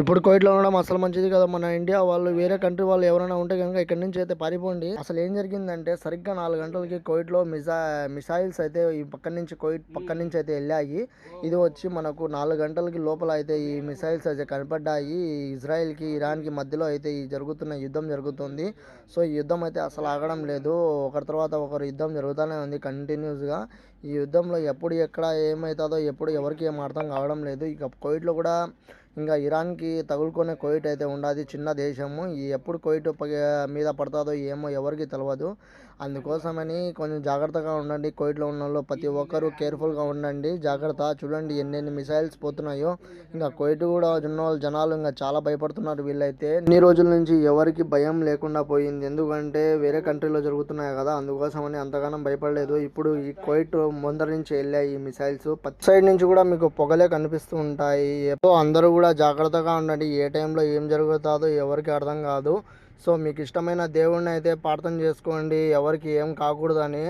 ఇప్పుడు కోవిడ్లో ఉండడం అసలు మంచిది కదా. మన ఇండియా వాళ్ళు వేరే కంట్రీ వాళ్ళు ఎవరైనా ఉంటే కనుక ఇక్కడ నుంచి అయితే పారిపోండి. అసలు ఏం జరిగిందంటే సరిగ్గా నాలుగు గంటలకి కోవిడ్లో మిసా మిసైల్స్ అయితే ఈ పక్క నుంచి కోవిడ్ పక్క నుంచి అయితే వెళ్ళాయి. ఇది వచ్చి మనకు నాలుగు గంటలకి లోపల అయితే ఈ మిసైల్స్ అయితే కనపడ్డాయి. ఇజ్రాయెల్కి ఇరాన్కి మధ్యలో అయితే ఈ జరుగుతున్న యుద్ధం జరుగుతుంది. సో ఈ యుద్ధం అయితే అసలు ఆగడం లేదు. ఒకరి తర్వాత ఒకరు యుద్ధం జరుగుతూనే ఉంది కంటిన్యూస్గా. ఈ యుద్ధంలో ఎప్పుడు ఎక్కడ ఏమవుతుందో ఎప్పుడు ఎవరికి ఏం అర్థం కావడం లేదు. ఇక కోవిడ్లో కూడా ఇంకా ఇరాన్కి తగులుకునే కోయిట్ అయితే ఉండదు. చిన్న దేశము. ఈ ఎప్పుడు కోయిట్ పగ- మీద పడుతుందో ఏమో ఎవరికి తెలియదు అందుకోసమని కొంచెం జాగ్రత్తగా ఉండండి. కోయిట్లో ఉన్న వాళ్ళు ప్రతి ఒక్కరూ కేర్ఫుల్గా ఉండండి. జాగ్రత్త. చూడండి ఎన్నెన్ని మిసైల్స్ పోతున్నాయో. ఇంకా కోయిట్ కూడా ఉన్న వాళ్ళు జనాలు ఇంకా చాలా భయపడుతున్నారు వీళ్ళైతే. ఇన్ని రోజుల నుంచి ఎవరికి భయం లేకుండా పోయింది. ఎందుకంటే వేరే కంట్రీలో జరుగుతున్నాయి కదా. అందుకోసమని అంతగానం భయపడలేదు. ఇప్పుడు ఈ కోయిట్ ముందర నుంచి వెళ్ళాయి ఈ మిసైల్స్ ప్రతి సైడ్ నుంచి కూడా మీకు పొగలే కనిపిస్తూ ఉంటాయి. సో అందరూ కూడా జాగ్రత్తగా ఉండండి. ఏ టైంలో ఏం జరుగుతుందో ఎవరికి అర్థం కాదు. సో మీకు ఇష్టమైన దేవుడిని అయితే ప్రార్థన చేసుకోండి. ఎవరికి ఏం కాకూడదని